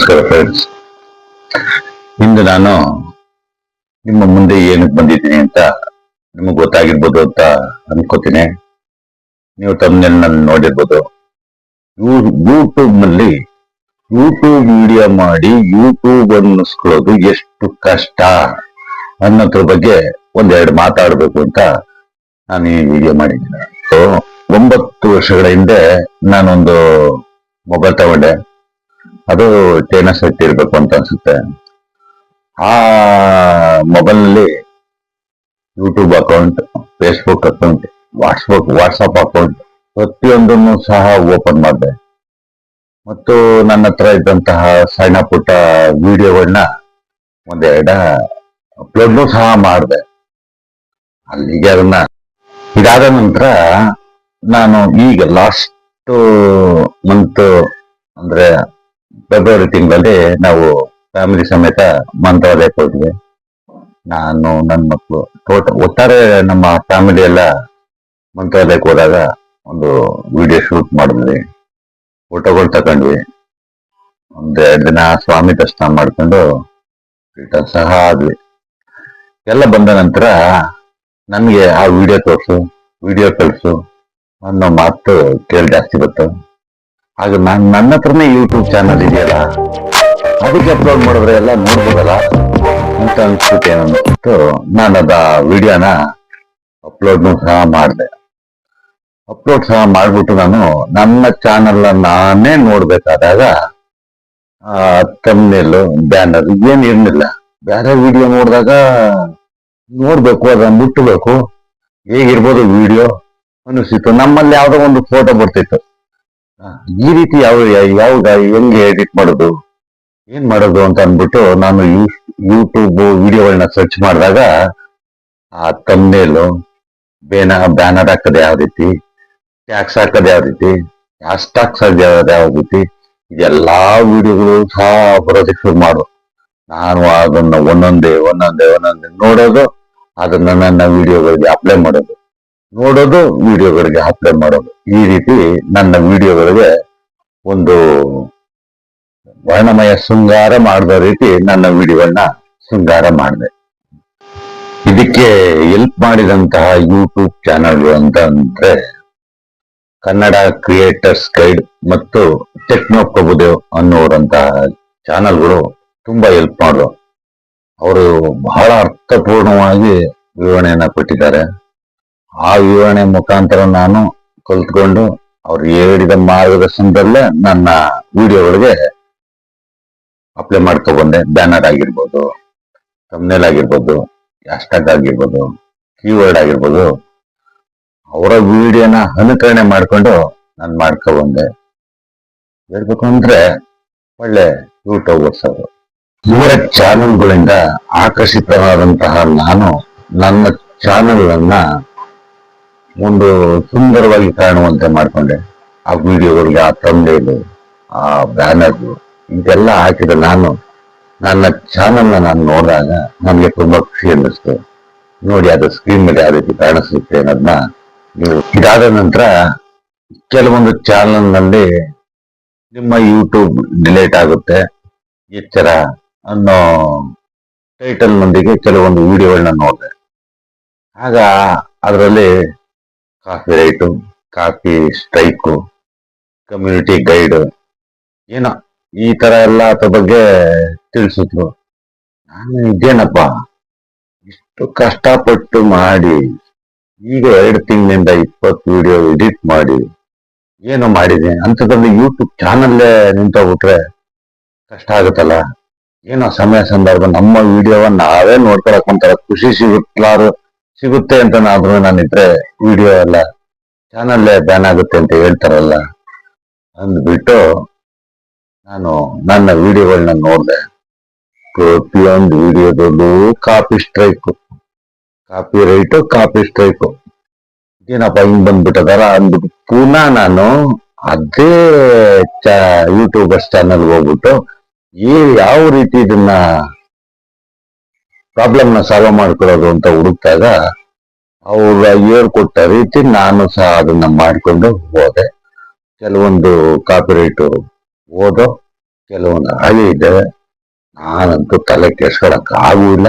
ನಮಸ್ಕಾರ ಫ್ರೆಂಡ್ಸ್ ಇಂದು ನಾನು ನಿಮ್ಮ ಮುಂದೆ ಏನಕ್ಕೆ ಬಂದಿದ್ದೀನಿ ಅಂತ ನಿಮಗೆ ಗೊತ್ತಾಗಿರ್ಬೋದು ಅಂತ ಅನ್ಕೋತೀನಿ. ನೀವು ತಮ್ಮನೇಲಿ ನಾನು ನೋಡಿರ್ಬೋದು. ಯೂಟ್ಯೂಬ್ನಲ್ಲಿ ಯೂಟ್ಯೂಬ್ ವಿಡಿಯೋ ಮಾಡಿ ಯೂಟ್ಯೂಬ್ ಅನ್ನಿಸ್ಕೊಳ್ಳೋದು ಎಷ್ಟು ಕಷ್ಟ ಅನ್ನೋದ್ರ ಬಗ್ಗೆ ಒಂದೆರಡು ಮಾತಾಡಬೇಕು ಅಂತ ನಾನು ಈ ವಿಡಿಯೋ ಮಾಡಿದ್ದೀನಿ. ಸೊ ಒಂಬತ್ತು ವರ್ಷಗಳ ಹಿಂದೆ ನಾನೊಂದು ಮೊಬೈಲ್ ತಗೊಂಡೆ. ಅದು ಚೈನಾ ಸೆಟ್ ಇರ್ಬೇಕು ಅಂತ ಅನ್ಸುತ್ತೆ. ಆ ಮೊಬೈಲ್ನಲ್ಲಿ ಯೂಟ್ಯೂಬ್ ಅಕೌಂಟ್ ಫೇಸ್ಬುಕ್ ಅಕೌಂಟ್ ವಾಟ್ಸ್ಬುಕ್ ವಾಟ್ಸಪ್ ಅಕೌಂಟ್ ಪ್ರತಿಯೊಂದನ್ನು ಸಹ ಓಪನ್ ಮಾಡಿದೆ. ಮತ್ತು ನನ್ನ ಹತ್ರ ಇದ್ದಂತಹ ಸಣ್ಣ ಪುಟ್ಟ ವಿಡಿಯೋಗಳನ್ನ ಒಂದೆರಡ ಅಪ್ಲೋಡ್ನು ಸಹ ಮಾಡಿದೆ. ಅಲ್ಲಿಗೆ ಅದನ್ನ ಇದಾದ ನಂತರ ನಾನು ಈಗ ಲಾಸ್ಟ್ ಮಂತ್ ಅಂದ್ರೆ ಫೆಬ್ರವರಿ ತಿಂಗಳಲ್ಲಿ ನಾವು ಫ್ಯಾಮಿಲಿ ಸಮೇತ ಮಂತ್ರಾಲಯಕ್ಕೆ ಹೋದ್ವಿ. ನಾನು ನನ್ನ ಮಕ್ಕಳು ಟೋಟ ಒಟ್ಟಾರೆ ನಮ್ಮ ಫ್ಯಾಮಿಲಿ ಎಲ್ಲ ಮಂತ್ರಾಲಯಕ್ಕೆ ಹೋದಾಗ ಒಂದು ವಿಡಿಯೋ ಶೂಟ್ ಮಾಡಿದ್ವಿ. ಫೋಟೋಗಳು ತಗೊಂಡ್ವಿ. ಒಂದು ಎರಡು ದಿನ ಸ್ವಾಮಿ ದರ್ಶನ ಮಾಡ್ಕೊಂಡು ರಿಟರ್ನ್ ಸಹ ಆದ್ವಿ. ಎಲ್ಲ ಬಂದ ನಂತರ ನನಗೆ ಆ ವಿಡಿಯೋ ತೋರಿಸು ವಿಡಿಯೋ ಕಳಿಸು ಅನ್ನೋ ಮಾತು ಕೇಳಿ ಜಾಸ್ತಿ ಬಂತು. ಆಗ ನಾನು ನನ್ನ ಹತ್ರನೇ ಯೂಟ್ಯೂಬ್ ಚಾನಲ್ ಇದೆಯಲ್ಲ, ಅದಕ್ಕೆ ಅಪ್ಲೋಡ್ ಮಾಡಿದ್ರೆ ಎಲ್ಲ ನೋಡ್ಬೋದಲ್ಲ? ಅಂತ ಅನ್ಸುತ್ತೆ ಅನ್ಬಿಟ್ಟು ನಾನು ಅದ ವಿಡಿಯೋನ ಅಪ್ಲೋಡ್ ಸಹ ಮಾಡಿದೆ. ಅಪ್ಲೋಡ್ ಸಹ ಮಾಡಿಬಿಟ್ಟು ನಾನು ನನ್ನ ಚಾನಲ್ ನಾನೇ ನೋಡ್ಬೇಕಾದಾಗ ತಮ್ಮನೇಲು ಬ್ಯಾನರ್ ಏನು ಇರಲಿಲ್ಲ. ಬೇರೆ ವಿಡಿಯೋ ನೋಡಿದಾಗ ನೋಡ್ಬೇಕು, ಅದನ್ನು ಮುಟ್ಟಬೇಕು ಹೇಗಿರ್ಬೋದು ವಿಡಿಯೋ ಅನಿಸ್ತಿತ್ತು ನಮ್ಮಲ್ಲಿ ಯಾವುದೋ ಒಂದು ಫೋಟೋ ಬರ್ತಿತ್ತು. ಈ ರೀತಿ ಯಾವ ಯಾವಾಗ ಹೆಂಗೆ ಎಡಿಟ್ ಮಾಡೋದು? ಏನ್ ಮಾಡೋದು ಅಂತ ಅಂದ್ಬಿಟ್ಟು ನಾನು ಯೂಟ್ಯೂಬ್ ವಿಡಿಯೋಗಳನ್ನ ಸರ್ಚ್ ಮಾಡಿದಾಗ ಆ ತಮ್ನೇಲು ಬೇನ ಬ್ಯಾನರ್ ಹಾಕೋದು ಯಾವ ರೀತಿ ಟ್ಯಾಕ್ಸ್ ಹಾಕೋದು ಯಾವ ರೀತಿ ಸ್ಟಾಕ್ಸ್ ಹಾಕೋದು ಯಾವ ರೀತಿ, ಇದೆಲ್ಲಾ ವಿಡಿಯೋಗಳು ಸಹ ಬರೋದಕ್ಕೆ ಶುರು ಮಾಡು. ನಾನು ಅದನ್ನ ಒಂದೊಂದೇ ಒಂದೊಂದೇ ಒಂದೊಂದೇ ನೋಡೋದು, ಅದನ್ನ ನನ್ನ ವಿಡಿಯೋಗಳಿಗೆ ಅಪ್ಲೈ ಮಾಡೋದು. ನೋಡೋದು, ವಿಡಿಯೋಗಳಿಗೆ ಅಪ್ಲೈ ಮಾಡೋದು. ಈ ರೀತಿ ನನ್ನ ವಿಡಿಯೋಗಳಿಗೆ ಒಂದು ವರ್ಣಮಯ ಶೃಂಗಾರ ಮಾಡಿದ ರೀತಿ ನನ್ನ ವಿಡಿಯೋಗಳನ್ನ ಶೃಂಗಾರ ಮಾಡಿದೆ. ಇದಕ್ಕೆ ಹೆಲ್ಪ್ ಮಾಡಿದಂತಹ ಯೂಟ್ಯೂಬ್ ಚಾನಲ್ ಅಂತ ಅಂದ್ರೆ ಕನ್ನಡ ಕ್ರಿಯೇಟರ್ಸ್ ಗೈಡ್ ಮತ್ತು ಟೆಕ್ನೋ ಪ್ರಭುದೇವ್ ಅನ್ನೋರಂತಹ ಚಾನಲ್ಗಳು ತುಂಬಾ ಹೆಲ್ಪ್ ಮಾಡಿದ್ರು ಅವರು ಬಹಳ ಅರ್ಥಪೂರ್ಣವಾಗಿ ವಿವರಣೆಯನ್ನ ಕೊಟ್ಟಿದ್ದಾರೆ. ಆ ವಿವರಣೆ ಮುಖಾಂತರ ನಾನು ಕಲ್ತ್ಕೊಂಡು ಅವ್ರು ಹೇಳಿದ ಮಾರ್ಗದರ್ಶನದಲ್ಲೇ ನನ್ನ ವಿಡಿಯೋಗಳಿಗೆ ಅಪ್ಲೈ ಮಾಡ್ಕೊ ಬಂದೆ ಬ್ಯಾನರ್ ಆಗಿರ್ಬೋದು ತಮ್ನೆಲ್ ಆಗಿರ್ಬೋದು ಹ್ಯಾಶ್ಟ್ಯಾಗ್ ಆಗಿರ್ಬೋದು ಕೀವರ್ಡ್ ಆಗಿರ್ಬೋದು, ಅವರ ವಿಡಿಯೋನ ಅನುಕರಣೆ ಮಾಡ್ಕೊಂಡು ನಾನು ಮಾಡ್ಕೊ ಬಂದೆ ಹೇಳ್ಬೇಕು ಅಂದ್ರೆ ಒಳ್ಳೆ ಯೂಟ್ಯೂಬರ್ಸ್ ಅವರು. ಇವರ ಚಾನೆಲ್ಗಳಿಂದ ಆಕರ್ಷಿತವಾದಂತಹ ನಾನು ನನ್ನ ಚಾನೆಲ್ ಅನ್ನ ಒಂದು ಸುಂದರವಾಗಿ ಕಾಣುವಂತೆ ಮಾಡಿಕೊಂಡೆ. ಆ ವಿಡಿಯೋಗಳಿಗೆ, ಆ ತಂದೆಗಳು ಆ ಬ್ಯಾನರ್ ಇದೆಲ್ಲ ಹಾಕಿದ ನಾನು, ನನ್ನ ಚಾನಲ್ನ ನಾನು ನೋಡಿದಾಗ ನನಗೆ ತುಂಬಾ ಖುಷಿ ಅನ್ನಿಸ್ತು. ನೋಡಿ, ಅದು ಸ್ಕ್ರೀನ್ ಮೇಲೆ ಯಾವ ರೀತಿ ಕಾಣಿಸುತ್ತೆ ಅನ್ನೋದನ್ನ ನೀವು ಇದಾದ ನಂತರ ಕೆಲವೊಂದು ಚಾನಲ್ನಲ್ಲಿ ನಿಮ್ಮ ಯೂಟ್ಯೂಬ್ ಡಿಲೇಟ್ ಆಗುತ್ತೆ. ಎಚ್ಚರ ಅನ್ನೋ ಟೈಟಲ್ನೊಂದಿಗೆ ಕೆಲವೊಂದು ವಿಡಿಯೋಗಳನ್ನ ನೋಡಿದೆ. ಆಗ ಅದರಲ್ಲಿ copyright, copy strike, community guide, ಏನೋ ಈ ತರ ಎಲ್ಲ ಅದ್ರ ಬಗ್ಗೆ ತಿಳಿಸಿದ್ರು. ನಾನು ಇದೇನಪ್ಪ ಇಷ್ಟು ಕಷ್ಟಪಟ್ಟು ಮಾಡಿ, ಈಗ ಎರಡು ತಿಂಗಳಿಂದ ಇಪ್ಪತ್ತು ವಿಡಿಯೋ ಎಡಿಟ್ ಮಾಡಿ, ಏನು ಮಾಡಿದೆ ಅಂಥದ್ರಲ್ಲಿ ಯೂಟ್ಯೂಬ್ ಚಾನಲ್ಲೇ ನಿಂತೋಗ್ಬಿಟ್ರೆ ಕಷ್ಟ ಆಗುತ್ತಲ್ಲ? ಏನೋ ಸಮಯ ಸಂದರ್ಭ, ನಮ್ಮ ವಿಡಿಯೋವನ್ನ ನಾವೇ ನೋಡ್ಕೊಳಕ್ ಒಂಥರ ಖುಷಿ ಸಿಗುತ್ತಲಾರು ಸಿಗುತ್ತೆ ಅಂತ ನಾನು ನಾನಿದ್ರೆ ವಿಡಿಯೋ ಎಲ್ಲ ಚಾನಲ್ಲೇ ಬ್ಯಾನ್ ಆಗುತ್ತೆ ಅಂತ ಹೇಳ್ತಾರಲ್ಲ, ಅಂದ್ಬಿಟ್ಟು ನಾನು ನನ್ನ ವಿಡಿಯೋಗಳನ್ನ ನೋಡಿದೆ. ಪ್ರತಿಯೊಂದು ವಿಡಿಯೋದಲ್ಲೂ copy strike copyright copy strike ಏನಪ್ಪ ಹಿಂಗ್ ಬಂದ್ಬಿಟ್ಟದಾರ ಅಂದ್ಬಿಟ್ಟು ಪುನಃ ನಾನು ಅದೇ ಚ ಯೂಟ್ಯೂಬರ್ಸ್ ಚಾನಲ್ ಹೋಗ್ಬಿಟ್ಟು ಈ ಯಾವ ರೀತಿ ಇದನ್ನ ಪ್ರಾಬ್ಲಮ್ನ ಸಾಲ್ವ್ ಮಾಡ್ಕೊಳ್ಳೋದು ಅಂತ ಹುಡುಕ್ದಾಗ ಅವ್ರ ಹೇಳ್ಕೊಟ್ಟ ರೀತಿ ನಾನು ಸಹ ಅದನ್ನ ಮಾಡಿಕೊಂಡು ಹೋದೆ. ಕೆಲವೊಂದು ಕಾಪಿರೈಟ್ ಓದೋ ಕೆಲವೊಂದು ಹಾಗೆ ಇದೆ. ನಾನಂತೂ ತಲೆ ಕೆಡ್ಸ್ಕೊಳಕ್ ಆಗೂ ಇಲ್ಲ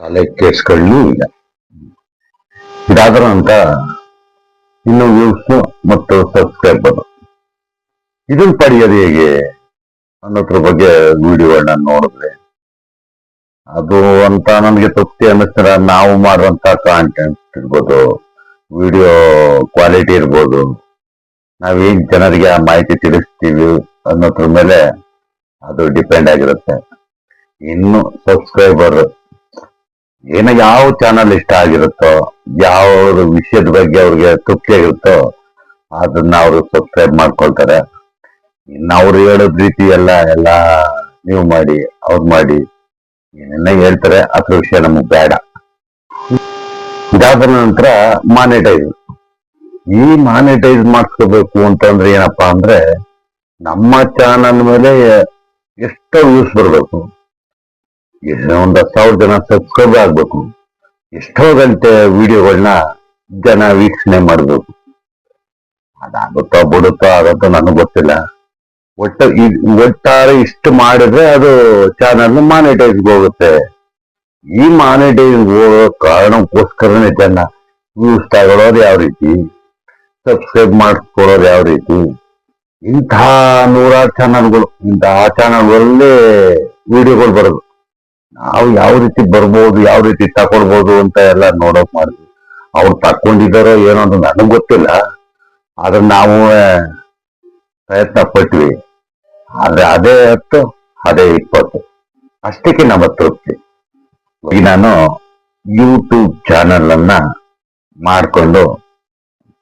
ತಲೆ ಕೆಡ್ಸ್ಕೊಳ್ಳೂ ಇಲ್ಲ. ಇದಾದ್ರೂ ಅಂತ ಇನ್ನು ವ್ಯೂಸ್ ಮತ್ತು ಸಬ್ಸ್ಕ್ರೈಬರ್ ಇದನ್ನ ಪಡೆಯೋದು ಹೇಗೆ ಅನ್ನೋದ್ರ ಬಗ್ಗೆ ವಿಡಿಯೋಗಳನ್ನ ನೋಡಿದ್ರೆ ಅದು ಅಂತ ನಮಗೆ ತೃಪ್ತಿ ಅನ್ನಿಸ್ತಾರೆ ನಾವು ಮಾಡುವಂತ ಕಾಂಟೆಂಟ್ ಇರ್ಬೋದು ವಿಡಿಯೋ ಕ್ವಾಲಿಟಿ ಇರ್ಬೋದು. ನಾವೇನ್ ಜನರಿಗೆ ಆ ಮಾಹಿತಿ ತಿಳಿಸ್ತೀವಿ ಅನ್ನೋದ್ರ ಮೇಲೆ ಅದು ಡಿಪೆಂಡ್ ಆಗಿರುತ್ತೆ. ಇನ್ನು ಸಬ್ಸ್ಕ್ರೈಬರ್ ಏನ ಯಾವ ಚಾನಲ್ ಇಷ್ಟ ಆಗಿರುತ್ತೋ ಯಾವ ವಿಷಯದ ಬಗ್ಗೆ ಅವ್ರಿಗೆ ತೃಪ್ತಿ ಆಗಿರುತ್ತೋ, ಅದನ್ನ ಅವರು ಸಬ್ಸ್ಕ್ರೈಬ್ ಮಾಡ್ಕೊಳ್ತಾರೆ. ಇನ್ನು ಅವ್ರು ಹೇಳೋದ್ ರೀತಿ ಎಲ್ಲ ಎಲ್ಲ ನೀವು ಮಾಡಿ, ಅವ್ರು ಮಾಡಿ. ಏನೆಲ್ಲ ಹೇಳ್ತಾರೆ, ಅದ್ರ ವಿಷಯ ನಮಗ್ ಬೇಡ. ಇದಾದ ನಂತರ ಮಾನಿಟೈಸ್ ಈ ಮಾನಿಟೈಸ್ ಮಾಡಿಸ್ಕೋಬೇಕು ಅಂತಂದ್ರೆ ಏನಪ್ಪಾ ಅಂದ್ರೆ, ನಮ್ಮ ಚಾನಲ್ ಮೇಲೆ ಎಷ್ಟೋ ವ್ಯೂಸ್ ಬರಬೇಕು. ಒಂದು ಹತ್ತು ಸಾವಿರ ಜನ ಸಬ್ಸ್ಕ್ರೈಬ್ ಆಗ್ಬೇಕು. ಎಷ್ಟೋ ಗಂಟೆ ವಿಡಿಯೋಗಳನ್ನ ಜನ ವೀಕ್ಷಣೆ ಮಾಡಬೇಕು. ಅದಾಗುತ್ತೋ ಬಿಡುತ್ತೋ ಆಗುತ್ತೋ ನನಗೆ ಗೊತ್ತಿಲ್ಲ. ಒಟ್ಟು ಒಟ್ಟಾರೆ ಇಷ್ಟು ಮಾಡಿದ್ರೆ ಅದು ಚಾನಲ್ ಮಾನಿಟೈಸ್ಗೆ ಹೋಗುತ್ತೆ. ಈ ಮಾನಿಟೈಸ್ ಹೋಗೋ ಕಾರಣಕ್ಕೋಸ್ಕರನೇ ಜನ ವ್ಯೂಸ್ ತಗೊಳ್ಳೋದು ಯಾವ ರೀತಿ? ಸಬ್ಸ್ಕ್ರೈಬ್ ಮಾಡಿಸ್ಕೊಳ್ಳೋದು ಯಾವ ರೀತಿ? ಇಂತಹ ನೂರಾರು ಚಾನಲ್ಗಳು ಇಂತಹ ಚಾನಲ್ಗಳಲ್ಲಿ ವಿಡಿಯೋಗಳು ಬರೋದು. ನಾವು ಯಾವ ರೀತಿ ಬರ್ಬೋದು, ಯಾವ ರೀತಿ ತಕೊಳ್ಬೋದು ಅಂತ ಎಲ್ಲ ನೋಡೋಕ್ ಮಾಡಿದ್ವಿ ಅವ್ರು ತಕೊಂಡಿದ್ದಾರೋ ಏನೋ ಅಂತ ನನಗೆ ಗೊತ್ತಿಲ್ಲ. ಆದ್ರೆ ನಾವು, ಪ್ರಯತ್ನ ಪಟ್ವಿ ಆದ್ರೆ ಅದೇ ಹತ್ತು, ಅದೇ ಇಪ್ಪತ್ತು. ಅಷ್ಟಕ್ಕೆ ನಮ್ಮ ತೃಪ್ತಿ. ಈಗ ನಾನು ಯೂಟ್ಯೂಬ್ ಚಾನಲ್ ಅನ್ನ ಮಾಡ್ಕೊಂಡು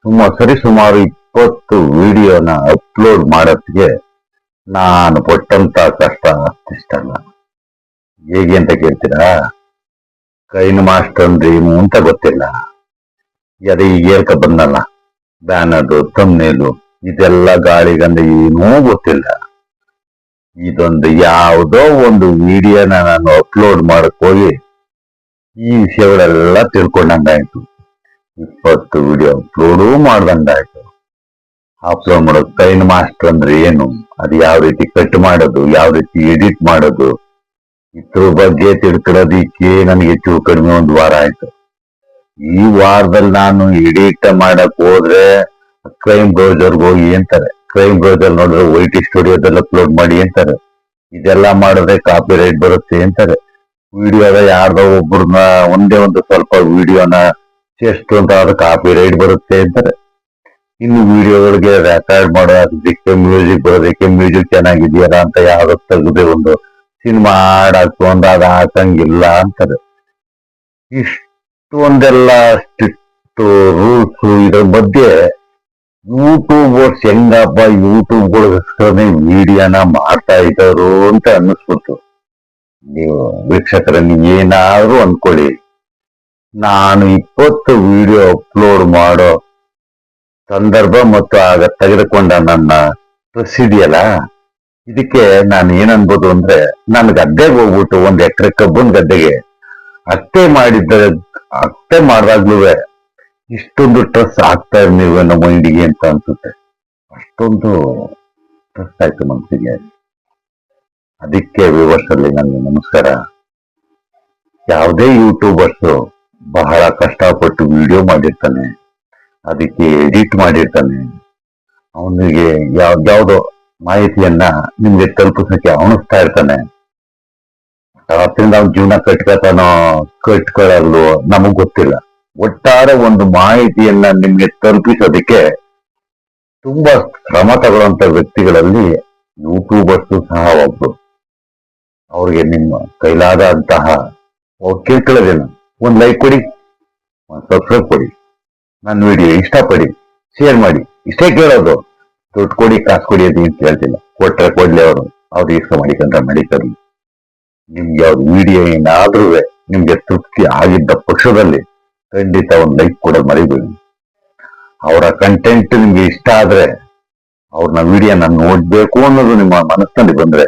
ಸುಮಾರು ಸರಿ ಸುಮಾರು ಇಪ್ಪತ್ತು ವಿಡಿಯೋನ ಅಪ್ಲೋಡ್ ಮಾಡೋದಕ್ಕೆ ನಾನು ಪಟ್ಟಂತ ಕಷ್ಟ ಅಷ್ಟಿಷ್ಟಲ್ಲ. ಹೇಗೆ ಅಂತ ಕೇಳ್ತೀರಾ? ಕೈನ ಮಾಸ್ಟರ್ ಅಂದ್ರೇನು ಅಂತ ಗೊತ್ತಿಲ್ಲ. ಅದೇ ಈಗ ಹೇಳ್ಕ ಬಂದಲ್ಲ, ಬ್ಯಾನರ್ದು ತಮ್ನೇಲು ಇದೆಲ್ಲ ಗಾಳಿಗಂದ್ರೆ ಏನೂ ಗೊತ್ತಿಲ್ಲ. ಇದೊಂದು ಯಾವುದೋ ಒಂದು ವಿಡಿಯೋನ ನಾನು ಅಪ್ಲೋಡ್ ಮಾಡಕ್ ಹೋಗಿ ಈ ವಿಷಯಗಳೆಲ್ಲ ತಿಳ್ಕೊಂಡಂಗಾಯ್ತು. ಇಪ್ಪತ್ತು ವಿಡಿಯೋ ಅಪ್ಲೋಡು ಮಾಡ್ದಂಗಾಯ್ತು. ಅಪ್ಲೋಡ್ ಮಾಡೋ ಕೈನ್ ಮಾಸ್ಟರ್ ಅಂದ್ರೆ ಏನು? ಅದು ಯಾವ ರೀತಿ ಕಟ್ ಮಾಡೋದು, ಯಾವ ರೀತಿ ಎಡಿಟ್ ಮಾಡೋದು? ಇದ್ರ ಬಗ್ಗೆ ತಿಳ್ಕೊಳ್ಳೋದಿಕ್ಕೆ ನನಗೆ ಹೆಚ್ಚು ಕಡಿಮೆ ಒಂದು ವಾರ ಆಯ್ತು. ಈ ವಾರದಲ್ಲಿ ನಾನು ಎಡಿಟ್ ಮಾಡಕ್ ಹೋದ್ರೆ ಕ್ರೈಮ್ ಬ್ರೌಸರ್ಗೆ ಹೋಗಿ ಅಂತಾರೆ. ಕ್ರೈಮ್ ಅಲ್ಲಿ ನೋಡಿದ್ರೆ ವೈಟಿ ಸ್ಟುಡಿಯೋದಲ್ಲಿ ಅಪ್ಲೋಡ್ ಮಾಡಿ ಅಂತಾರೆ. ಇದೆಲ್ಲ ಮಾಡಿದ್ರೆ ಕಾಪಿ ರೈಟ್ ಬರುತ್ತೆ ಅಂತಾರೆ. ವಿಡಿಯೋದ ಯಾರ್ದೋ ಒಬ್ರನ್ನ ಒಂದೇ ಒಂದು ಸ್ವಲ್ಪ ವಿಡಿಯೋನ ಎಷ್ಟು ಅಂತ ಅದು ಕಾಪಿ ರೈಟ್ ಬರುತ್ತೆ ಅಂತಾರೆ. ಇನ್ನು ವಿಡಿಯೋಗಳಿಗೆ ರೆಕಾರ್ಡ್ ಮಾಡೋದಕ್ಕೆ ಮ್ಯೂಸಿಕ್ ಬರೋದಕ್ಕೆ ಮ್ಯೂಸಿಕ್ ಚೆನ್ನಾಗಿದೆಯಲ್ಲ ಅಂತ ಯಾರು ತೆಗೆದೇ ಒಂದು ಸಿನಿಮಾ ಹಾಡಾಕು ಹಾಕೊಂಡು ಅದು ಹಾಕಂಗಿಲ್ಲ ಅಂತಾರೆ. ಇಷ್ಟು ಒಂದೆಲ್ಲ ಸ್ಟ್ರಿಕ್ಟ್ ರೂಲ್ಸ್ ಇದ್ರ ಮಧ್ಯೆ ಯೂಟ್ಯೂಬರ್ಸ್ ಹೆಂಗಪ್ಪ ಯೂಟ್ಯೂಬ್ಗಳಿಗೋಸ್ಕರನೇ ಮೀಡಿಯಾನ ಮಾಡ್ತಾ ಇದ್ದವರು ಅಂತ ಅನ್ನಿಸ್ಬಿಡ್ತು. ನೀವು ವೀಕ್ಷಕರ ಏನಾದರೂ ಅನ್ಕೊಳ್ಳಿ. ನಾನು ಇಪ್ಪತ್ತು ವಿಡಿಯೋ ಅಪ್ಲೋಡ್ ಮಾಡೋ ಸಂದರ್ಭ ಮತ್ತು ಆಗ ತೆಗೆದುಕೊಂಡ ನನ್ನ ಡ್ರೆಸ್ ಇದಕ್ಕೆ ನಾನು ಏನನ್ಬೋದು ಅಂದ್ರೆ ನನ್ನ ಗದ್ದೆಗೆ ಹೋಗ್ಬಿಟ್ಟು ಒಂದು ಎಕರೆ ಕಬ್ಬನ್ ಗದ್ದೆಗೆ ಅತ್ತೆ ಮಾಡಿದ್ದ, ಅತ್ತೆ ಮಾಡಿದಾಗ್ಲೂ ಇಷ್ಟೊಂದು ಟ್ರಸ್ ಆಗ್ತಾ ನೀವು ನಮ್ಮ ಮೈಂಡಿಗೆ ಅಂತ ಅನ್ಸುತ್ತೆ. ಅಷ್ಟೊಂದು ಟ್ರಸ್ ಆಯ್ತು ಮನಸ್ಸಿಗೆ ಅದಕ್ಕೆ ಅಲ್ಲಿ ನನಗೆ ನಮಸ್ಕಾರ. ಯಾವುದೇ ಯೂಟ್ಯೂಬರ್ಸ್ ಬಹಳ ಕಷ್ಟಪಟ್ಟು ವಿಡಿಯೋ ಮಾಡಿರ್ತಾನೆ, ಅದಕ್ಕೆ ಎಡಿಟ್ ಮಾಡಿರ್ತಾನೆ, ಅವನಿಗೆ ಯಾವ್ದಾವುದೋ ಮಾಹಿತಿಯನ್ನ ನಿಮ್ಗೆ ತಲುಪಿಸಕ್ಕೆ ಅವನಿಸ್ತಾ ಇರ್ತಾನೆ. ಅವತ್ತಿಂದ ಅವ್ನ ಜೀವನ ಕಟ್ಕೋತಾನೋ ಕಟ್ಕೊಳ್ಳಲ್ವೋ ನಮಗ್ ಗೊತ್ತಿಲ್ಲ. ಒಟ್ಟಾರೆ ಒಂದು ಮಾಹಿತಿಯನ್ನ ನಿಮ್ಗೆ ತಲುಪಿಸೋದಕ್ಕೆ ತುಂಬಾ ಶ್ರಮ ತಗೊಳ್ಳುವಂತ ವ್ಯಕ್ತಿಗಳಲ್ಲಿ ಯೂಟ್ಯೂಬರ್ಸ್ ಸಹ ಒಬ್ರು. ಅವ್ರಿಗೆ ನಿಮ್ಮ ಕೈಲಾದಂತಹ ಅವ್ರು ಕೇಳ್ಕೊಳ್ಳೋದೇನು ಒಂದ್ ಲೈಕ್ ಕೊಡಿ, ಒಂದ್ ಸಬ್ಸ್ಕ್ರೈಬ್ ಕೊಡಿ, ನನ್ನ ವಿಡಿಯೋ ಇಷ್ಟಪಡಿ ಶೇರ್ ಮಾಡಿ. ಇಷ್ಟೇ ಕೇಳೋದು. ದುಡ್ಡು ಕೊಡಿ, ಕಾಸು ಕೊಡಿ ಅಂತ ಏನು ಕೇಳ್ತಿಲ್ಲ. ಕೊಟ್ರೆ ಕೊಡ್ಲಿ ಅವರು. ಅವ್ರು ಇಷ್ಟ ಮಾಡಿಕೊಂಡ್ರೆ ಮಾಡಿಕರ್ಲಿ ನಿಮ್ಗೆ ಅವ್ರ ವಿಡಿಯೋ ಏನಾದ್ರೂ ನಿಮ್ಗೆ ತೃಪ್ತಿ ಆಗಿದ್ದ ಪಕ್ಷದಲ್ಲಿ ಖಂಡಿತ ಒಂದು ಲೈಕ್ ಕೊಡೋದು ಮರಿಬೇಡಿ. ಅವರ ಕಂಟೆಂಟ್ ನಿಮ್ಗೆ ಇಷ್ಟ ಆದ್ರೆ ಅವ್ರನ್ನ ವಿಡಿಯೋನ ನೋಡ್ಬೇಕು ಅನ್ನೋದು ನಿಮ್ಮ ಮನಸ್ಸಿನಲ್ಲಿ ಬಂದ್ರೆ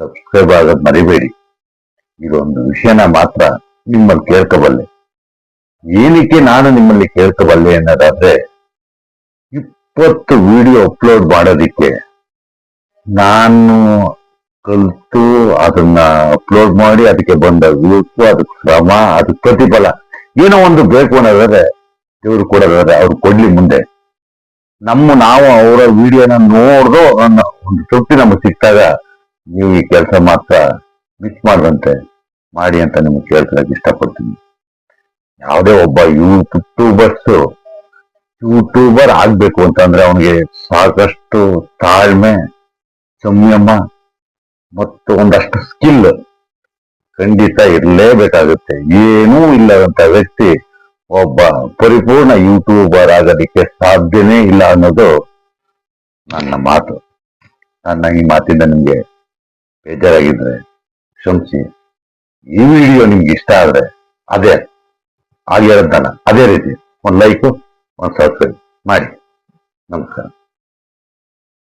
ಸಬ್ಸ್ಕ್ರೈಬ್ ಆಗೋದು ಮರಿಬೇಡಿ. ಇದೊಂದು ವಿಷಯನ ಮಾತ್ರ ನಿಮ್ಮಲ್ಲಿ ಕೇಳ್ಕೋಬಲ್ಲೆ. ಏನಕ್ಕೆ ನಾನು ನಿಮ್ಮಲ್ಲಿ ಕೇಳ್ಕೋಬಲ್ಲೆ ಅನ್ನೋದಾದ್ರೆ ಇಪ್ಪತ್ತು ವಿಡಿಯೋ ಅಪ್ಲೋಡ್ ಮಾಡೋದಿಕ್ಕೆ ನಾನು ಕಲಿತು ಅದನ್ನ ಅಪ್ಲೋಡ್ ಮಾಡಿ, ಅದಕ್ಕೆ ಬಂದ ವ್ಯೂಸ್ ಅದಕ್ಕೆ ಶ್ರಮ, ಅದಕ್ಕೆ ಪ್ರತಿಫಲ. ಏನೋ ಒಂದು ಬೇಕು ಅನ್ನೋದಾದ್ರೆ ಇವ್ರು ಕೊಡೋದಾದ್ರೆ ಅವ್ರು ಕೊಡ್ಲಿ ಮುಂದೆ. ನಮ್ಮ ನಾವು ಅವರ ವಿಡಿಯೋನ ನೋಡ್ದು ಅನ್ನೋ ಒಂದು ತೃಪ್ತಿ ನಮಗೆ ಸಿಕ್ಕಾಗ ನೀವು ಈ ಕೆಲಸ ಮಾತ್ರ ಮಿಸ್ ಮಾಡದಂತೆ ಮಾಡಿ ಅಂತ ನಿಮ್ಗೆ ಕೇಳ್ಕೊಳಕ್ ಇಷ್ಟಪಡ್ತೀನಿ. ಯಾವುದೇ ಒಬ್ಬ ಯೂಟ್ಯೂಬರ್ಸ್ ಯೂಟ್ಯೂಬರ್ ಆಗ್ಬೇಕು ಅಂತಂದ್ರೆ ಅವನಿಗೆ ಸಾಕಷ್ಟು ತಾಳ್ಮೆ, ಸಂಯಮ ಮತ್ತು ಒಂದಷ್ಟು ಸ್ಕಿಲ್ ಖಂಡಿತ ಇರಲೇಬೇಕಾಗುತ್ತೆ. ಏನೂ ಇಲ್ಲದಂತ ವ್ಯಕ್ತಿ ಒಬ್ಬ ಪರಿಪೂರ್ಣ ಯೂಟ್ಯೂಬರ್ ಆಗೋದಕ್ಕೆ ಸಾಧ್ಯನೇ ಇಲ್ಲ ಅನ್ನೋದು ನನ್ನ ಮಾತು. ನನ್ನ ಈ ಮಾತಿಂದ ನಿಮಗೆ ಬೇಜಾರಾಗಿದ್ರೆ ಕ್ಷಮಿಸಿ. ಈ ವಿಡಿಯೋ ನಿಮ್ಗೆ ಇಷ್ಟ ಆದ್ರೆ ಅದೇ ಆಗಿರೋದನ್ನ ಅದೇ ರೀತಿ ಒಂದು ಲೈಕು ಒಂದು ಸಬ್ಸ್ಕ್ರೈಬ್ ಮಾಡಿ. ನಮಸ್ಕಾರ.